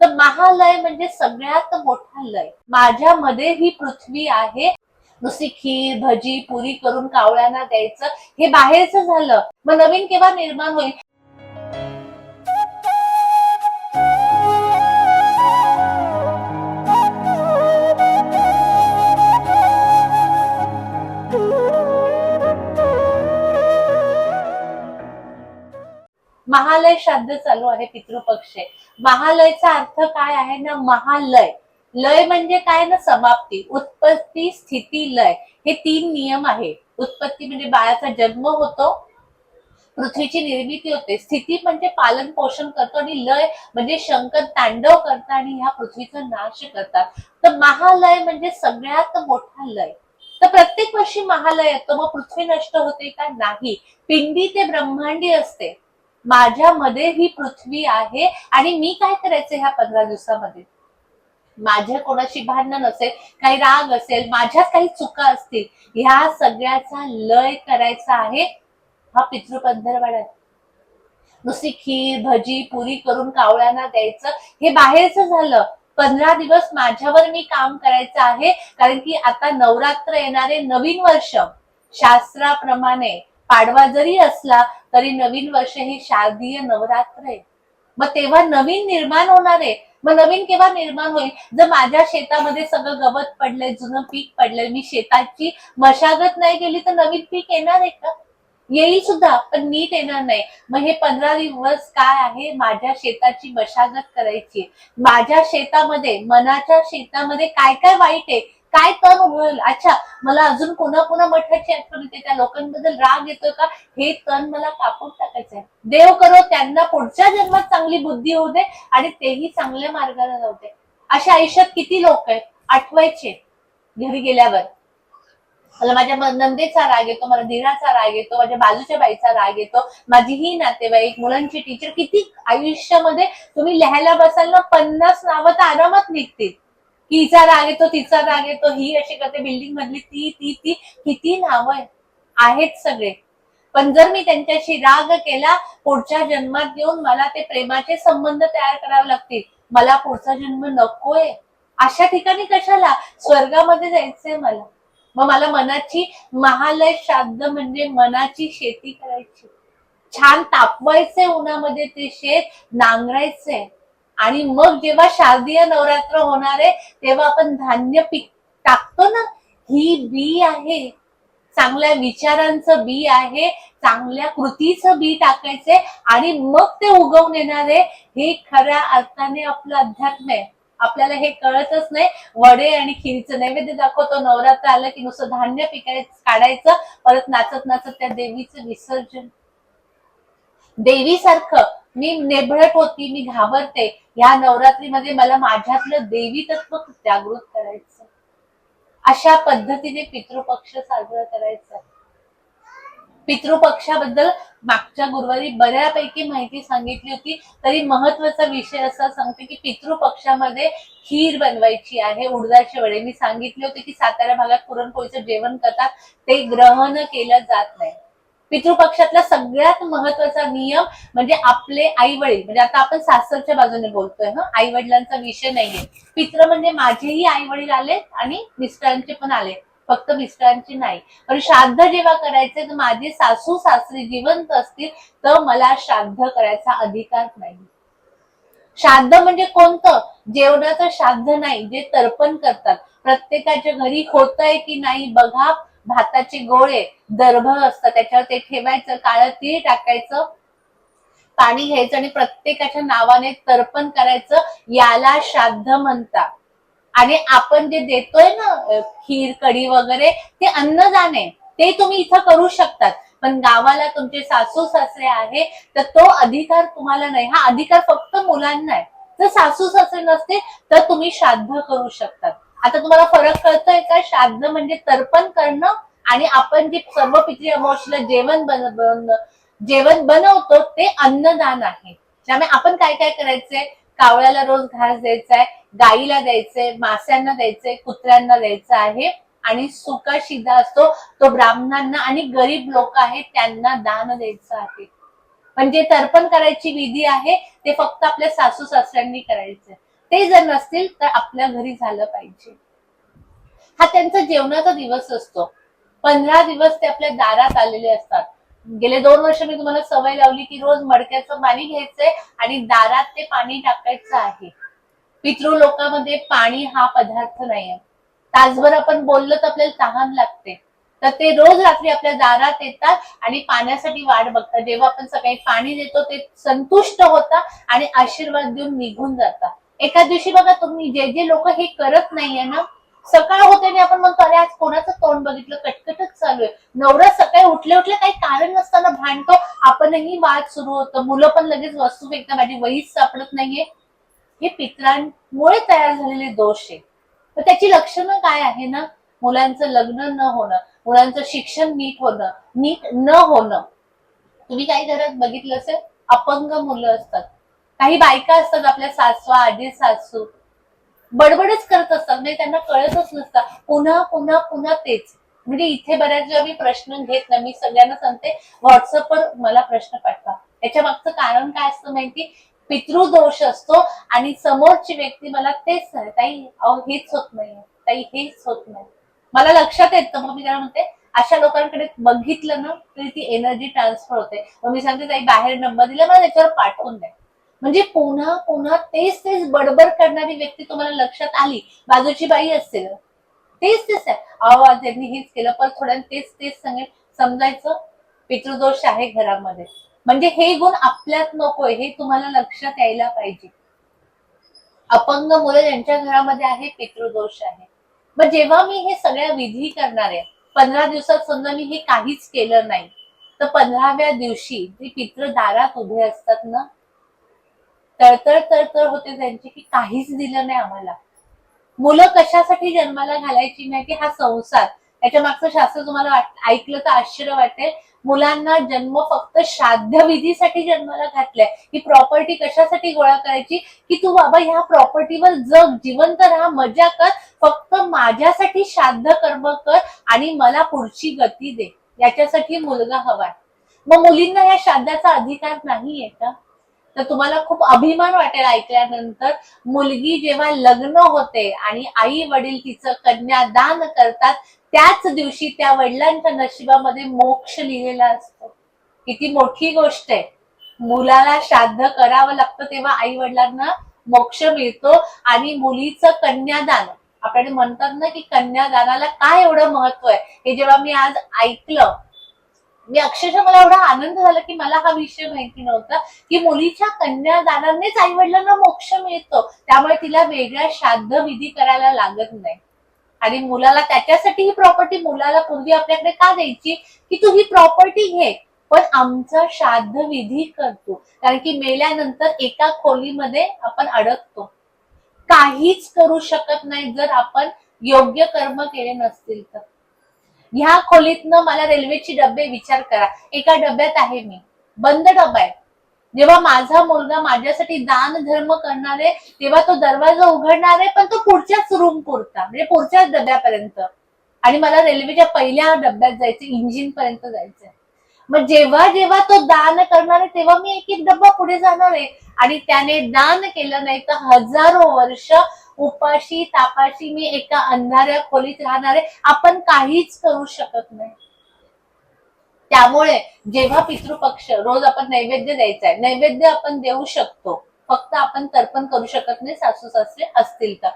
तर महालय म्हणजे सगळ्यात मोठा लय. माझ्यामध्ये ही पृथ्वी आहे. नुसती खीर भजी पुरी करून कावळ्यांना द्यायचं. हे बाहेरचं झालं. मग नवीन केव्हा निर्माण होईल? महालय श्राद्ध चालू आहे पितृपक्ष. महालयचा अर्थ काय आहे ना महालय. लय म्हणजे काय ना समाप्ती उत्पत्ती स्थिती लय. हे तीन नियम आहे. उत्पत्ती म्हणजे बाळाचा जन्म होतो पृथ्वीची निर्मिती होते. स्थिती म्हणजे पालन पोषण करतो आणि लय म्हणजे शंकर तांडव करतात आणि ह्या पृथ्वीचा नाश करतात. तर महालय म्हणजे सगळ्यात मोठा लय. तर प्रत्येक वर्षी महालय येतो. मग पृथ्वी नष्ट होते का? नाही. पिंडी ते ब्रह्मांडी असते. माझ्यामध्ये ही पृथ्वी आहे आणि मी काय करायचं ह्या पंधरा दिवसामध्ये? माझ्या कोणाशी भांडण नसेल काही राग असेल माझ्यात काही चुका असतील ह्या सगळ्याचा लय करायचा आहे हा पितृपंधरवाडा नुसती खीर भजी पुरी करून कावळ्यांना द्यायचं. हे बाहेरचं झालं. पंधरा दिवस माझ्यावर मी काम करायचं आहे कारण की आता नवरात्र येणारे नवीन वर्ष. शास्त्राप्रमाणे पाडवा जरी असला तरी नवीन वर्ष हे शारदीय नवरात्र आहे. मग तेव्हा नवीन निर्माण होणार आहे. मग नवीन केव्हा निर्माण होईल? जर माझ्या शेतामध्ये सगळं गवत पडलंय जुनं पीक पडलंय मी शेताची मशागत नाही केली तर नवीन पीक येणार आहे का? येईल सुद्धा पण नीट येणार नाही. मग हे पंधरा दिवस काय आहे? माझ्या शेताची मशागत करायची माझ्या शेतामध्ये मनाच्या शेतामध्ये काय काय वाईट आहे? काय तण होईल? अच्छा मला अजून कोणा कोणा मठाची आठवण येते त्या लोकांबद्दल राग येतोय का? हे तण मला कापून टाकायचंय. देव करो त्यांना पुढच्या जन्मात चांगली बुद्धी होऊ दे आणि तेही चांगल्या मार्गाला जाऊ दे. अशा आयुष्यात किती लोक आहेत? आठवायचे घरी गेल्यावर. मला माझ्या नंदेचा राग येतो मला दिराचा राग येतो माझ्या बाजूच्या बाईचा राग येतो माझी ही नातेवाईक मुलांची टीचर किती आयुष्यामध्ये तुम्ही लिहायला बसाल ना पन्नास नावं तर आरामात निघतील. की हिचा राग येतो तिचा राग येतो. ही अशी करते बिल्डिंग मधली ती ती ती किती नाव आहेत सगळे. पण जर मी त्यांच्याशी राग केला पुढच्या जन्मात येऊन मला ते प्रेमाचे संबंध तयार करावे लागतील. मला पुढचा जन्म नकोय. अशा ठिकाणी कशाला? स्वर्गामध्ये जायचंय मला. मग मला मनाची महालय श्राद्ध म्हणजे मनाची शेती करायची. छान तापवायचंय उन्हामध्ये ते शेत नांगरायचंय. आणि मग जेव्हा शारदीय नवरात्र होणार आहे तेव्हा आपण धान्य पीक टाकतो ना? ही बी आहे. चांगल्या विचारांचं बी आहे. चांगल्या कृतीचं बी टाकायचे आणि मग ते उगवून येणारे हे खऱ्या अर्थाने आपलं अध्यात्म आहे. आपल्याला हे कळतच नाही. वडे आणि खिरीचं नैवेद्य दाखवतो. नवरात्र आलं की नुसतं धान्य पिकायचं काढायचं परत नाचत नाचत त्या देवीचं विसर्जन. देवीसारखं. मी नेभळट होती मी घाबरते. या नवरात्रीमध्ये मला माझ्यातलं देवी तत्व जागृत करायचं. अशा पद्धतीने पितृपक्ष साजरा करायचा. पितृपक्षाबद्दल मागच्या गुरुवारी बऱ्यापैकी माहिती सांगितली होती. तरी महत्त्वाचा विषय असा सांगते की पितृपक्षामध्ये खीर बनवायची आहे. उडदाचे वडे. मी सांगितले होते की सातारा भागात पुरणपोळीचं जेवण करतात. ते ग्रहण केलं जात नाही. पितृपक्षातला सगळ्यात महत्त्वाचा नियम म्हणजे आपले आई वडील म्हणजे आता आपण सासरच्या बाजूने बोलतोय हा? आई वडिलांचा विषय नाहीये. पित्र म्हणजे माझेही आई वडील आले आणि मिस्टरांचे पण आले फक्त मिस्टरांचे नाही. पण श्राद्ध जेव्हा करायचे तर माझे सासू सासरे जिवंत असतील तर मला श्राद्ध करायचा अधिकार नाही. श्राद्ध म्हणजे कोणतं? जेवणाचं श्राद्ध नाही जे तर्पण करतात. प्रत्येकाच्या घरी होतंय की नाही बघा भाताचे गोळे दर्भ असतात त्याच्यावर ते ठेवायचं काळं तीळ टाकायचं पाणी घ्यायचं आणि प्रत्येकाच्या नावाने तर्पण करायचं याला श्राद्ध म्हणतात. आणि आपण जे देतोय ना खीर कढी वगैरे ते अन्नदान आहे ते तुम्ही इथं करू शकतात. पण गावाला तुमचे सासू सासरे आहे तर तो अधिकार तुम्हाला नाही. हा अधिकार फक्त मुलांना आहे. जर सासू सासरे नसते तर तुम्ही श्राद्ध करू शकतात. आता तुम्हाला फरक कळतोय का? श्राद्ध म्हणजे तर्पण करणं आणि आपण जे सर्व पितृ अमावशीला जेवण बन जेवण बनवतो ते अन्नदान आहे. त्यामुळे आपण काय काय करायचंय? कावळ्याला रोज घास द्यायचा आहे गाईला द्यायचंय मास्यांना द्यायचंय कुत्र्यांना द्यायचं आहे आणि सुका शिदा असतो. तो ब्राह्मणांना आणि गरीब लोक आहेत त्यांना दान द्यायचं आहे. म्हणजे तर्पण करायची विधी आहे ते फक्त आपल्या सासू सासऱ्यांनी करायचंय. ते जर नसतील तर आपल्या घरी झालं पाहिजे. हा त्यांचा जेवणाचा दिवस असतो. पंधरा दिवस ते आपल्या दारात आलेले असतात. गेले दोन वर्ष मी तुम्हाला सवय लावली की रोज मडक्याचं पाणी घ्यायचंय आणि दारात ते पाणी टाकायचं आहे. पितृ लोकांमध्ये पाणी हा पदार्थ नाहीये. तासभर आपण बोललो तर आपल्याला तहान लागते. तर ते रोज रात्री आपल्या दारात येतात आणि पाण्यासाठी वाट बघतात. जेव्हा आपण सकाळी पाणी देतो ते संतुष्ट होतात आणि आशीर्वाद देऊन निघून जातात. एका दिवशी बघा तुम्ही जे जे लोक हे करत नाहीये ना सकाळ होते आणि आपण म्हणतो अरे आज कोणाचं तोंड बघितलं? कटकटच चालू आहे. नवरा सकाळी उठले उठले काही कारण नसताना भांडतो. आपणही वाद सुरू होतं. मुलं पण लगेच वस्तू फेकतात माझी वहीच सापडत नाहीये. हे पित्रांमुळे तयार झालेले दोष आहे. तर त्याची लक्षणं काय आहे ना? मुलांचं लग्न न होणं मुलांचं शिक्षण नीट होणं नीट न होणं. तुम्ही काही घरात बघितलं असेल? अपंग मुलं असतात. काही बायका असतात आपल्या सासू आजी सासू. बडबडच करत असतात म्हणजे त्यांना कळतच नसतं. पुन्हा पुन्हा पुन्हा तेच. म्हणजे इथे बऱ्याच वेळा मी प्रश्न घेत नाही. मी सगळ्यांना सांगते व्हॉट्सअपवर मला प्रश्न पाठवा. याच्या मागचं कारण काय असतं माहिती? पितृदोष असतो आणि समोरची व्यक्ती मला तेच सांगते ताई अहो हेच होत नाही. ताई हेच होत नाही. मला लक्षात येतं. मग मी त्याला म्हणते? अशा लोकांकडे बघितलं ना तरी ती एनर्जी ट्रान्सफर होते. मग मी सांगते ताई बाहेर नंबर दिला मला त्याच्यावर पाठवून द्या. म्हणजे पुन्हा पुन्हा तेच तेच बडबड करणारी व्यक्ती तुम्हाला लक्षात आली? बाजूची बाई असेल तेच तेच आहे. आवाज यांनी हेच केलं पण थोड्या तेच तेच सांगेल समजायचं. पितृदोष आहे घरामध्ये. म्हणजे हे गुण आपल्यात नकोय हे तुम्हाला लक्षात यायला पाहिजे. अपंग मुलं ज्यांच्या घरामध्ये आहे पितृदोष आहे. मग जेव्हा मी हे सगळ्या विधी करणार आहे पंधरा दिवसात समजा मी हे काहीच केलं नाही तर पंधराव्या दिवशी जे पितृ दारात उभे असतात ना तळतळ तळतळ होते त्यांची की काहीच दिलं नाही आम्हाला. मुलं कशासाठी जन्माला घालायची नाही की हा संसार? याच्या मागचं शास्त्र तुम्हाला ऐकलं तर आश्चर्य वाटेल. मुलांना जन्म फक्त श्राद्ध विधीसाठी जन्माला घातलाय. ही प्रॉपर्टी कशासाठी गोळा करायची? की तू बाबा ह्या प्रॉपर्टीवर जग जिवंत राहा मजा कर फक्त माझ्यासाठी श्राद्ध कर्म कर आणि मला पुढची गती दे. याच्यासाठी मुलगा हवाय मग मुलींना या श्राद्धाचा अधिकार नाहीये का? तर तुम्हाला खूप अभिमान वाटेल ऐकल्यानंतर. मुलगी जेव्हा लग्न होते आणि आई वडील तिचं कन्यादान करतात त्याच दिवशी त्या वडिलांच्या नशिबामध्ये मोक्ष लिहिलेला असतो. किती मोठी गोष्ट आहे. मुलाला श्राद्ध करावं लागतं तेव्हा आई वडिलांना मोक्ष मिळतो आणि मुलीचं कन्यादान. आपल्याकडे म्हणतात ना की कन्यादानाला काय एवढं महत्त्व आहे? हे जेव्हा मी आज ऐकलं मी अक्षरशः मला एवढा आनंद झाला की मला हा विषय माहिती नव्हता की मुलीच्या कन्यादानानेच आई वडिलांना मोक्ष मिळतो. त्यामुळे तिला वेगळ्या श्राद्ध विधी करायला लागत नाही. आणि मुलाला त्याच्यासाठी ही प्रॉपर्टी मुलाला पूर्वी आपल्याकडे का द्यायची? की तू ही प्रॉपर्टी घे पण आमचा श्राद्ध विधी करतो. कारण की मेल्यानंतर एका खोलीमध्ये आपण अडकतो. काहीच करू शकत नाही जर आपण योग्य कर्म केले नसतील तर. ह्या खोलीतनं मला रेल्वेची डबे विचार करा. एका डब्यात आहे मी. बंद डबा आहे. जेव्हा माझा मुलगा माझ्यासाठी दान धर्म करणार आहे तेव्हा तो दरवाजा उघडणार आहे पण तो पुढच्याच रूम पुरता. म्हणजे पुढच्याच डब्यापर्यंत. आणि मला रेल्वेच्या पहिल्या डब्यात जायचं इंजिन पर्यंत जायचंय. मग जेव्हा जेव्हा तो दान करणार आहे तेव्हा मी एक एक डब्बा पुढे जाणार आहे. आणि त्याने दान केलं नाही तर हजारो वर्ष उपाशी तापाशी मी एका अंधाऱ्या खोलीत राहणारे आपण काहीच करू शकत नाही. त्यामुळे जेव्हा पितृपक्ष रोज आपण नैवेद्य द्यायचा आहे नैवेद्य आपण देऊ शकतो. फक्त आपण तर्पण करू शकत नाही सासू सासरे असतील तर.